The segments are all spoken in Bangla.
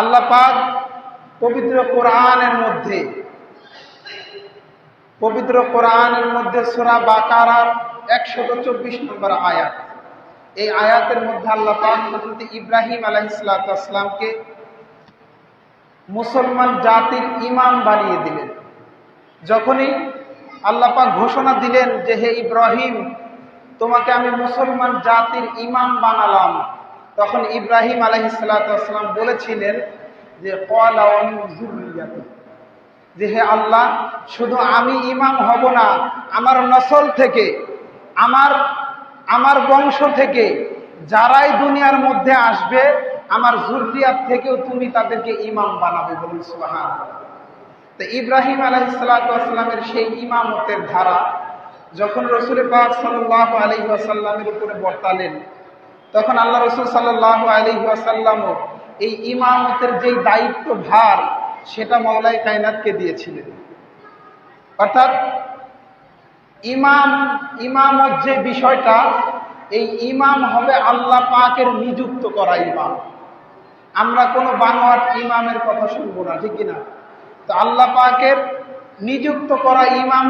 আল্লাহ পাক পবিত্র কোরআনের মধ্যে, পবিত্র কোরআনের মধ্যে সোরা বাকারার একশত চব্বিশ নম্বর আয়াত। এই আয়াতের মধ্যে আল্লাহ পাক হজরত ইব্রাহিম আলাইসালামকে মুসলমান জাতির ইমাম বানিয়ে দিলেন। যখনই আল্লাহ পাক ঘোষণা দিলেন যে, হে ইব্রাহিম, তোমাকে আমি মুসলমান জাতির ইমাম বানালাম। তখন ইব্রাহিম আলহিসাল্লাম বলেছিলেন যে যে, হে আল্লাহ, শুধু আমি ইমাম হব না, আমার নসল থেকে, আমার আমার বংশ থেকে যারাই দুনিয়ার মধ্যে আসবে, আমার জুরিয়াত থেকেও তুমি তাদেরকে ইমাম বানাবে বলুন সুহান তো ইব্রাহিম আলহিসাল্লামের সেই ইমামতের ধারা যখন রসুল পাক সাল্লাহ আলী আসাল্লামের উপরে বর্তালেন তখন আল্লাহ রসুল সাল্লাহ আলী এই ইমামতের যেই দায়িত্ব ভার সেটা মৌলাই কায়নাতকে দিয়েছিলেন। অর্থাৎ ইমাম, ইমামত যে বিষয়টা, এই ইমাম হবে আল্লাহ পাকের নিযুক্ত করা ইমাম। আমরা কোনো বানোয়াট ইমামের কথা শুনব না, ঠিক কিনা? তো আল্লাহ পাকের নিযুক্ত করা ইমাম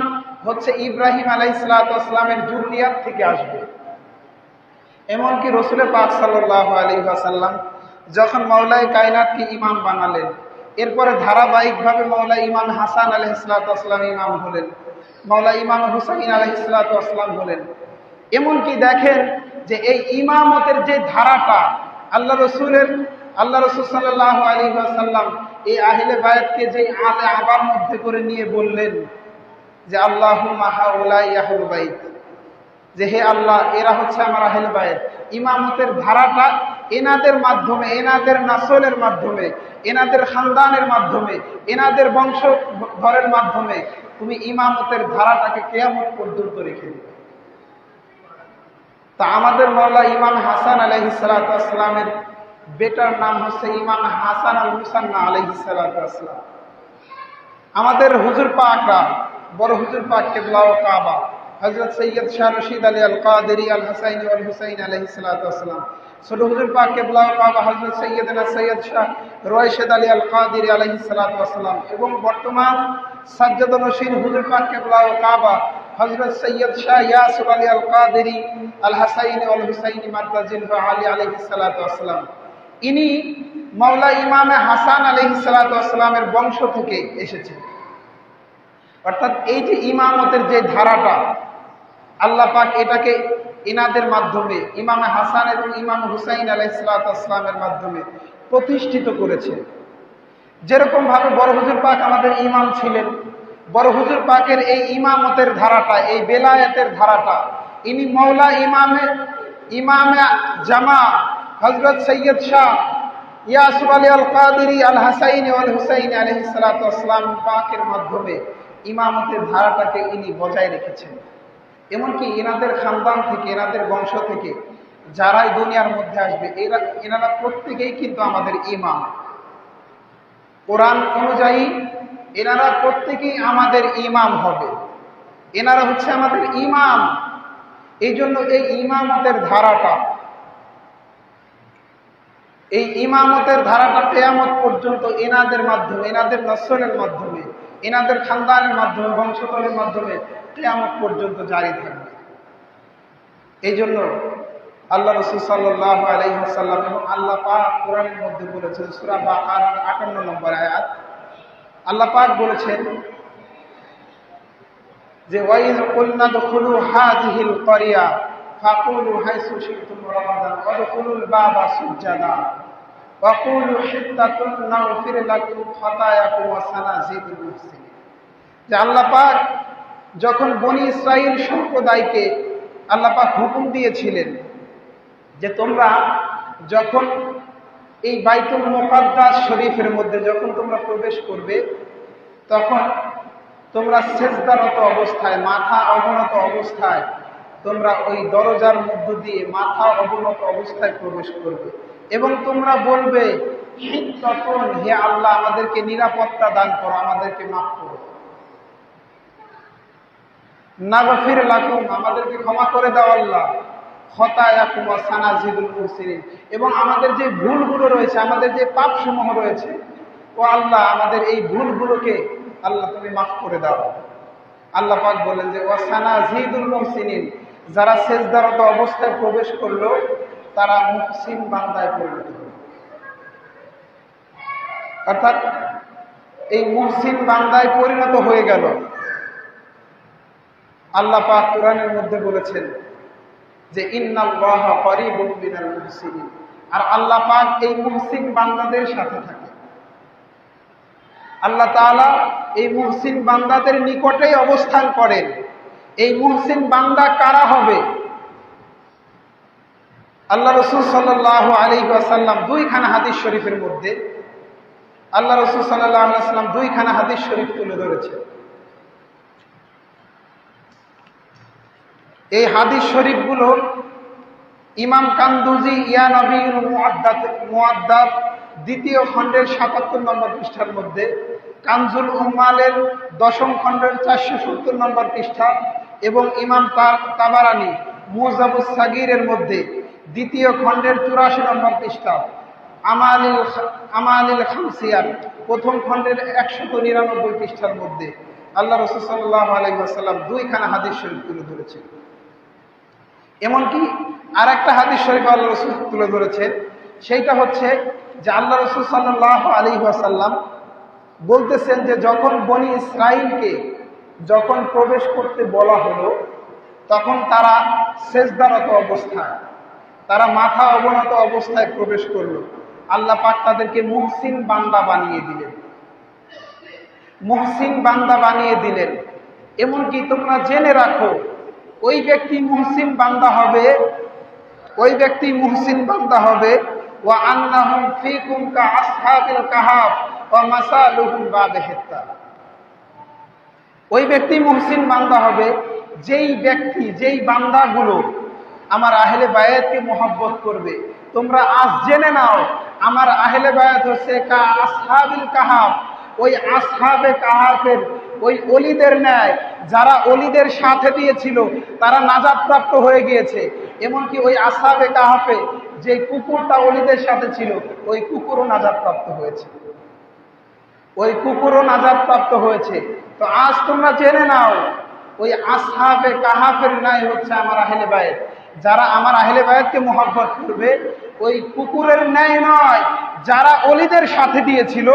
হচ্ছে ইব্রাহিম আলাই ইসলাতামের জুরনিয়াত থেকে আসবে। এমনকি রসুল পাক সাল্লাহ আলী আসাল্লাম যখন মৌলাই কায়নাতকে ইমাম বানালেন, এরপরে ধারাবাহিকভাবে মৌলা ইমাম হাসান আলহ ইসলাতাম ইমাম হলেন মৌলা ইমাম হুসাইন আলহ ইসলাতাম হলেন। এমনকি দেখেন যে এই ইমামতের যে ধারাটা আল্লাহ রসুলের, আল্লাহ রসুল সাল্লাহ আলী আসাল্লাম এই আহিলে বায়াতকে যে আলে আবার মধ্যে করে নিয়ে বললেন যে আল্লাহ মাহাউল বাইত। যে হে আল্লাহ, এরা হচ্ছে আমার আহেল বায়ের ইমামতের ধারাটা এনাদের মাধ্যমে, এনাদের নাসলের মাধ্যমে, এনাদের খানদানের মাধ্যমে, এনাদের বংশ ঘরের মাধ্যমে তুমি ইমামতের ধারাটাকে কেয়ামত পর্যন্ত রেখে দিবে। তা আমাদের মৌলা ইমাম হাসান আলহিসালামের বেটার নাম হচ্ছে ইমাম হাসান আল মুসান্না আলহিসাল্লাম আমাদের হুজুর পাকরা বড় হুজুর পাক কেবলাও কাবা। হজরত সৈয়দ শাহ রশিদ আলী আল কাদেরি আল হাসাইন আল হুসাইন আলহ আলহিসাল্লাম ছোট হুজুর পাক কেবলাও কাবা হজরত সৈয়দনা সৈয়দ শাহ রয়েশেদ আলী আল কাদেরি আলহিসাল্লাম এবং বর্তমান সাজ্জাদ নসীর হুজুর পাক কেবলাও কাবা হজরত সৈয়দ শাহ ইয়াসুর আলী আল কাদেরি আল হাসাইন আল হুসাইন মাদ্দাজিন আলী আলহ আলহিসাল্লাম ইনি মাওলা ইমামে হাসান আলহিসাল্লামের বংশ থেকে এসেছেন। অর্থাৎ এই যে ইমামতের যে ধারাটা আল্লাহ পাক এটাকে ইনাদের মাধ্যমে, ইমামে হাসান এবং ইমাম হুসাইন আলাহ আলাইসালামের মাধ্যমে প্রতিষ্ঠিত করেছে। যেরকম ভাবে বড় হুজুর পাক আমাদের ইমাম ছিলেন, বড় হুজুর পাকের এই ইমামতের ধারাটা, এই বেলায়েতের ধারাটা, ইনি মৌলা ইমামে ইমামে জামা হজরত সৈয়দ শাহ ইয়াসুফ আলী আল কাদিরি আল হাসাইন আল হুসাইন আলহিসাল্লাম পাকের মাধ্যমে ইমামতের ধারাটাকে ইনি বজায় রেখেছেন। এমনকি এনাদের খানদান থেকে, এনাদের বংশ থেকে, যারাই দুনিয়ার মধ্যে আসবে, এরা এনারা প্রত্যেকেই কিন্তু আমাদের ইমাম। কোরআন অনুযায়ী এনারা প্রত্যেকেই আমাদের ইমাম হবে। এনারা হচ্ছে আমাদের ইমাম। এই জন্য এই ইমামতের ধারাটা, এই ইমামতের ধারাটা কেয়ামত পর্যন্ত এনাদের মাধ্যমে, এনাদের নসলের মাধ্যমে, এনাদের খানদানের মাধ্যমে বংশতলের মাধ্যমে কেয়ামত পর্যন্ত জারি থাকবে। এই জন্য আল্লাহ রসুল সাল্লাহ আলহিহাসাল্লাম এবং আল্লাহ পাক কোরআনের মধ্যে বলেছেন, সুরা বা আটান্ন নম্বর আয়াত, আল্লাহ পাক বলেছেন যে ওয়াইজ কন্যা দখলু করিয়া ফাকুলু হাইসু শিখতুম রমাদান, ওয়াদখুলুল বাবা সুজ্জাদা, ওয়াকুলু হিত্তাতুন যে, আল্লাহ পাক যখন বনি ইসরাইল সম্প্রদায়কে আল্লাহ পাক হুকুম দিয়েছিলেন যে তোমরা যখন এই বাইতুল মোকাদ্দাস শরীফের মধ্যে যখন তোমরা প্রবেশ করবে, তখন তোমরা শেষদারত অবস্থায়, মাথা অবনত অবস্থায় তোমরা ওই দরজার মধ্য দিয়ে মাথা অবনত অবস্থায় প্রবেশ করবে এবং তোমরা বলবে তখন হে আল্লাহ, আমাদেরকে নিরাপত্তা দান করো, আমাদেরকে মাফ করো। নাগফির লাকুম, আমাদেরকে ক্ষমা করে দাও আল্লাহ। এবং আমাদের যে ভুলগুলো রয়েছে, আমাদের যে পাপসমূহ রয়েছে, ও আল্লাহ আমাদের এই ভুলগুলোকে আল্লাহ তুমি মাফ করে দাও। আল্লাহ পাক বলেন যে ওয়াসানা জিদুল মুহসিনিন যারা শেষদারত অবস্থায় প্রবেশ করল, তারা মুহসিন বান্দায় পরিণত হলো। অর্থাৎ এই মুহসিন বান্দায় পরিণত হয়ে গেল। আল্লাহ পাক কোরআনের মধ্যে বলেছেন যে আর আল্লাহ পাক এই মুহসিন বান্দাদের সাথে থাকে। আল্লাহ তাআলা এই মুহসিন বান্দাদের নিকটেই অবস্থান করেন। এই মুহসিন বান্দা কারা হবে? আল্লাহ রসুল সাল্লাহ আলী আসাল্লাম দুইখানা হাদিস শরীফের মধ্যে আল্লাহ রসুল সাল্লাহ আলাইসাল্লাম দুইখানা হাদিস শরীফ তুলে ধরেছে এই হাদিস শরীফগুলো ইমাম কান্দুজি, ইয়া নবীর মুআদ্দাত দ্বিতীয় খণ্ডের সাতাত্তর নম্বর পৃষ্ঠার মধ্যে, কানজুল উম্মালের দশম খণ্ডের চারশো সত্তর নম্বর পৃষ্ঠা এবং ইমাম তাবারানি মুজাবুস সাগিরের মধ্যে দ্বিতীয় খণ্ডের চুরাশি নম্বর পৃষ্ঠা আমালিল আমালিল খামসিয়ার প্রথম খণ্ডের একশত নিরানব্বই পৃষ্ঠার মধ্যে আল্লাহ রসুল সাল্লাহ আলহিহাসাল্লাম দুইখানা হাদিস শরীফ তুলে ধরেছেন। এমনকি আর একটা হাদিস শরীফ আল্লাহ রসুল তুলে ধরেছেন সেইটা হচ্ছে যে আল্লাহ রসুল সাল্লাহ আলী আসাল্লাম বলতেছেন যে যখন বনি ইসরাইলকে যখন প্রবেশ করতে বলা হলো, তখন তারা শেষদারত অবস্থায়, তারা মাথা অবনত অবস্থায় প্রবেশ করল। আল্লাহ পাক তাদেরকে মুহসিন বান্দা বানিয়ে দিলেন। মুহসিন বান্দা বানিয়ে দিলেন। এমনকি তোমরা জেনে রাখো ওই ব্যক্তি মুহসিন বান্দা হবে। ওই ব্যক্তি মুহসিন বান্দা হবে। ও আন্নাহুম ফিকুম কা আসহাবিল কাহাফ ওয়া মাসালুহুম বাবেহিত্তা ওই ব্যক্তি মুহসিন বান্দা হবে। যেই ব্যক্তি, যেই বান্দাগুলো আমার আহলে বায়াতকে মোহাব্বত করবে, তোমরা আজ জেনে নাও, আমার আহলে বায়াত হচ্ছে কা আসহাবিল কাহাফ ওই আসহাবে কাহাফের, ওই অলিদের ন্যায়, যারা অলিদের সাথে দিয়েছিল, তারা নাজাদ প্রাপ্ত হয়ে গিয়েছে। এমনকি ওই আসহাবে কাহাফে যে কুকুরটা অলিদের সাথে ছিল, ওই কুকুরও নাজাদ প্রাপ্ত হয়েছে। ওই কুকুরও নাজাদ প্রাপ্ত হয়েছে। তো আজ তোমরা জেনে নাও, ওই আসহাবে কাহাফের ন্যায় হচ্ছে আমার আহলে বায়েত যারা আমার আহলে বায়াতকে মোহাব্বত করবে ওই কুকুরের ন্যায় নয়। যারা অলিদের সাথে দিয়েছিল,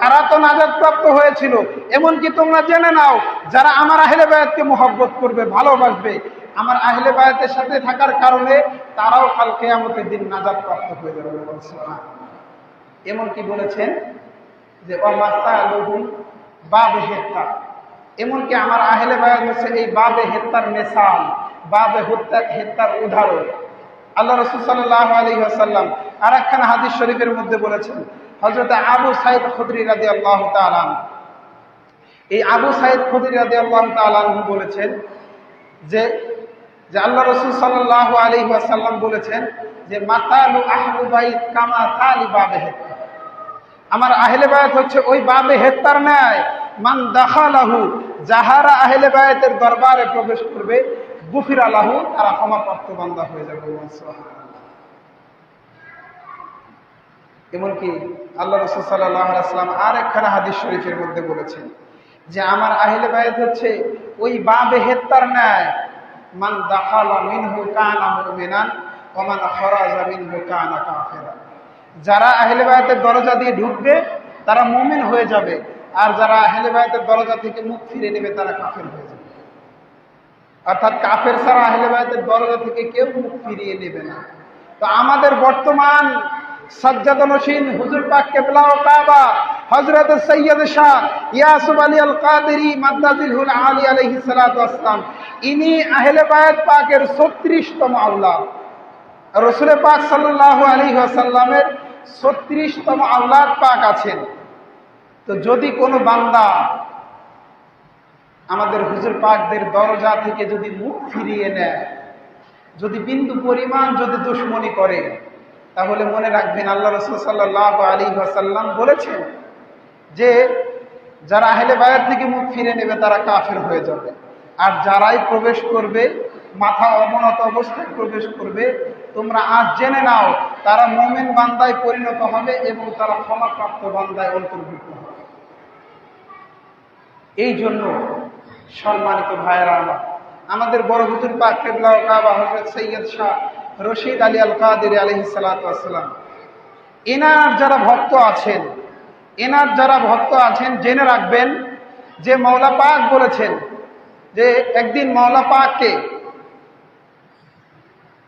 তারা তো নাজাদপ্রাপ্ত হয়েছিল। এমনকি তোমরা জেনে নাও, যারা আমার আহলে বায়াতকে মোহাব্বত করবে, ভালোবাসবে, আমার আহলে বায়াতের সাথে থাকার কারণে তারাও কাল কেয়ামতের দিন নাজাদপ্রাপ্ত হয়ে যাবে এমনকি বলেছেন যে বাবে হেত্তা এমনকি আমার আহলে বায়াত হচ্ছে এই বাবে হেত্তার মেসাল বাবে হত্যা হেত্তার উদাহরণ। আল্লাহ রসুল সাল্লাহ আলী আসাল্লাম আর একখানা হাদিস শরীফের মধ্যে বলেছেন হজরত আবু সাইদ খুদরি রাদি আল্লাহ তালাম এই আবু সাইদ খুদরি রাদি আল্লাহ তালাম বলেছেন যে যে আল্লাহ রসুল সাল্লাহ আলী আসাল্লাম বলেছেন যে, মাতালু আহলু বাইত কামা তালি বাবে হেত্তা আমার আহলে বায়াত হচ্ছে ওই বাবে হেত্তার ন্যায়। মান দাখালাহু, যাহারা আহলে বায়াতের দরবারে প্রবেশ করবে গুফির আলাহু তারা ক্ষমাপ্রাপ্ত বান্দা হয়ে যাবে এমনকি আল্লাহ রসুল আর একখানা হাদিস শরীফের মধ্যে বলেছেন যে, আমার আহলে বায়াত হচ্ছে ওই বাবে হেত্তার ন্যায়, মান দাখালা মিনহু কানা মুমিনান ওমান খরাজা মিনহু কানা কাফেরা। যারা আহলে বায়াতের দরজা দিয়ে ঢুকবে, তারা মুমিন হয়ে যাবে, আর যারা আহলে বায়াতের দরজা থেকে মুখ ফিরে নেবে, তারা কাফের হয়ে যাবে। অর্থাৎ কাফের ছাড়া আহলে বায়াতের দরজা থেকে কেউ মুখ ফিরিয়ে নেবে না। তো আমাদের বর্তমান সজ্জাদনসীন হুজুর পাক কেবলা ও কাবা হজরত সৈয়দ শাহ ইয়াসুব আলী আল কাদেরি মাদ্দাজিল আলী আলহি সালাতাম ইনি আহলে বায়াত পাকের ছত্রিশতম আউলা রসুল পাক সাল্লাহ আলী আসাল্লামের ছত্রিশতম আউলাদ পাক আছেন। তো যদি কোনো বান্দা আমাদের হুজুর পাকদের দরজা থেকে যদি মুখ ফিরিয়ে নেয়, যদি বিন্দু পরিমাণ যদি দুশ্মনী করে, তাহলে মনে রাখবেন আল্লাহ রসুল সাল্লাহ আলী আসাল্লাম বলেছেন যে, যারা আহলে বায়াত থেকে মুখ ফিরে নেবে, তারা কাফের হয়ে যাবে। আর যারাই প্রবেশ করবে, মাথা অবনত অবস্থায় প্রবেশ করবে, তোমরা আজ জেনে নাও, তারা মোমেন বান্দায় পরিণত হবে এবং তারা ক্ষমাপ্রাপ্ত বান্দায় অন্তর্ভুক্ত হবে। এই জন্য সম্মানিত ভাইয়েরা আমার। আমাদের বড় হুজুর পাক হজরত সৈয়দ শাহ রশিদ আলী আল কাদের আলহি সালাতাম এনার যারা ভক্ত আছেন, এনার যারা ভক্ত আছেন, জেনে রাখবেন যে মৌলা পাক বলেছেন যে একদিন মৌলা পাককে,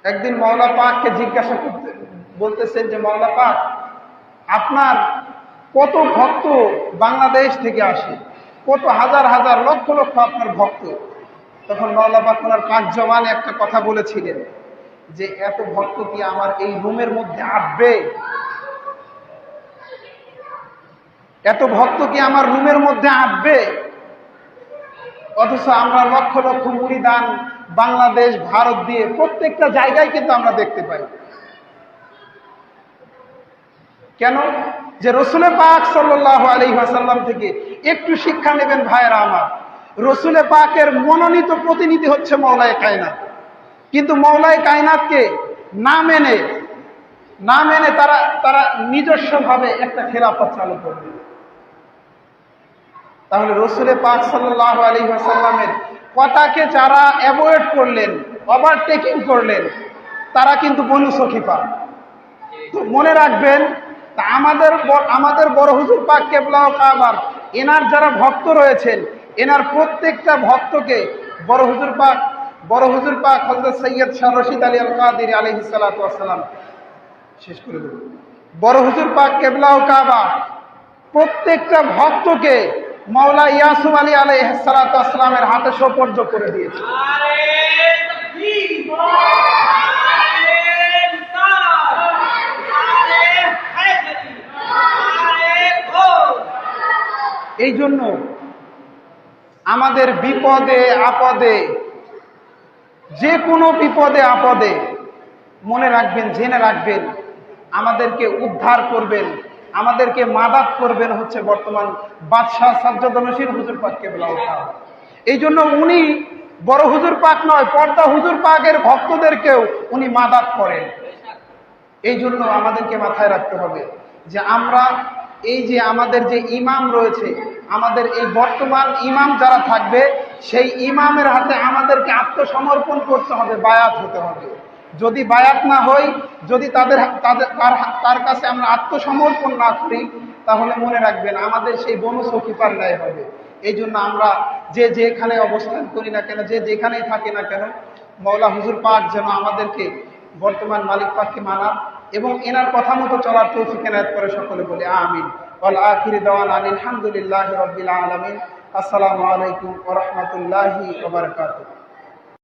একদিন মৌলা পাককে জিজ্ঞাসা করতে, বলতেছেন যে মৌলা পাক, আপনার কত ভক্ত বাংলাদেশ থেকে আসে? কত হাজার হাজার লক্ষ লক্ষ আপনার ভক্ত। তখন মৌলা পাক ওনার পাঁচ জবানে একটা কথা বলেছিলেন যে, এত ভক্ত কি আমার এই রুমের মধ্যে আটবে এত ভক্ত কি আমার রুমের মধ্যে আটবে অথচ আমরা লক্ষ লক্ষ মুড়িদান বাংলাদেশ, ভারত দিয়ে প্রত্যেকটা জায়গায় কিন্তু আমরা দেখতে পাই। কেন? যে রসুলে পাক সাল্লাহ আলী আসাল্লাম থেকে একটু শিক্ষা নেবেন ভাইয়েরা আমার। রসুলে পাকের মনোনীত প্রতিনিধি হচ্ছে মৌলায় কায়নাত। কিন্তু মৌলায় কায়নাতকে না মেনে না মেনে তারা তারা নিজস্বভাবে একটা খেলাফত চালু করবে। তাহলে রসুলে পাক সাল্লাহ আলী আসাল্লামের কথাকে যারা অ্যাভয়েড করলেন, ওভারটেকিং করলেন, তারা কিন্তু বনু সখিফা। তো মনে রাখবেন তা আমাদের আমাদের বড় হুজুর পাক কেবলাও কাবার, এনার যারা ভক্ত রয়েছেন, এনার প্রত্যেকটা ভক্তকে বড় হুজুর পাক, বড় হুজুর পাক হজরত সৈয়দ শাহ রশিদ আলী আল কাদির আলহি সালাতাম শেষ করে দেব। বড় হুজুর পাক কেবলাও কাবা, প্রত্যেকটা ভক্তকে মাওলা ইয়াসুম আলী আলহ সালাতামের হাতে সোপর্য করে দিয়েছে আরে তকবীর আরে নিসার আরে হায়দারি আরে ঘোর এই জন্য আমাদের বিপদে, আপদে, যে কোনো বিপদে, আপদে মনে রাখবেন, জেনে রাখবেন, আমাদেরকে উদ্ধার করবেন, আমাদেরকে মাদাত করবেন হচ্ছে বর্তমান বাদশাহ সাজ্জাদনসির হুজুর পাককে বলা এই জন্য উনি বড় হুজুর পাক নয়, পর্দা হুজুর পাকের ভক্তদেরকেও উনি মাদাত করেন। এই জন্য আমাদেরকে মাথায় রাখতে হবে যে আমরা এই যে আমাদের যে ইমাম রয়েছে, আমাদের এই বর্তমান ইমাম যারা থাকবে, সেই ইমামের হাতে আমাদেরকে আত্মসমর্পণ করতে হবে, বায়াত হতে হবে। যদি বায়াত না হই যদি তাদের তাদের তার কাছে আমরা আত্মসমর্পণ না করি, তাহলে মনে রাখবেন আমাদের সেই বনু সখিপার ন্যায় হবে। এই জন্য আমরা যে যেখানে অবস্থান করি না কেন, যে যেখানেই থাকি না কেন মৌলা হুজুর পাক যেন আমাদেরকে বর্তমান মালিক পাককে মানা এবং এনার কথা মতো চলার তৌফিক এনায়ত করে সকলে বলে আমিন। ওয়াল আখির দাওয়ান আলহামদুলিল্লাহ রাব্বিল আলামিন। আসসালামু আলাইকুম ওয়া রাহমাতুল্লাহি ওয়া বারাকাতুহু।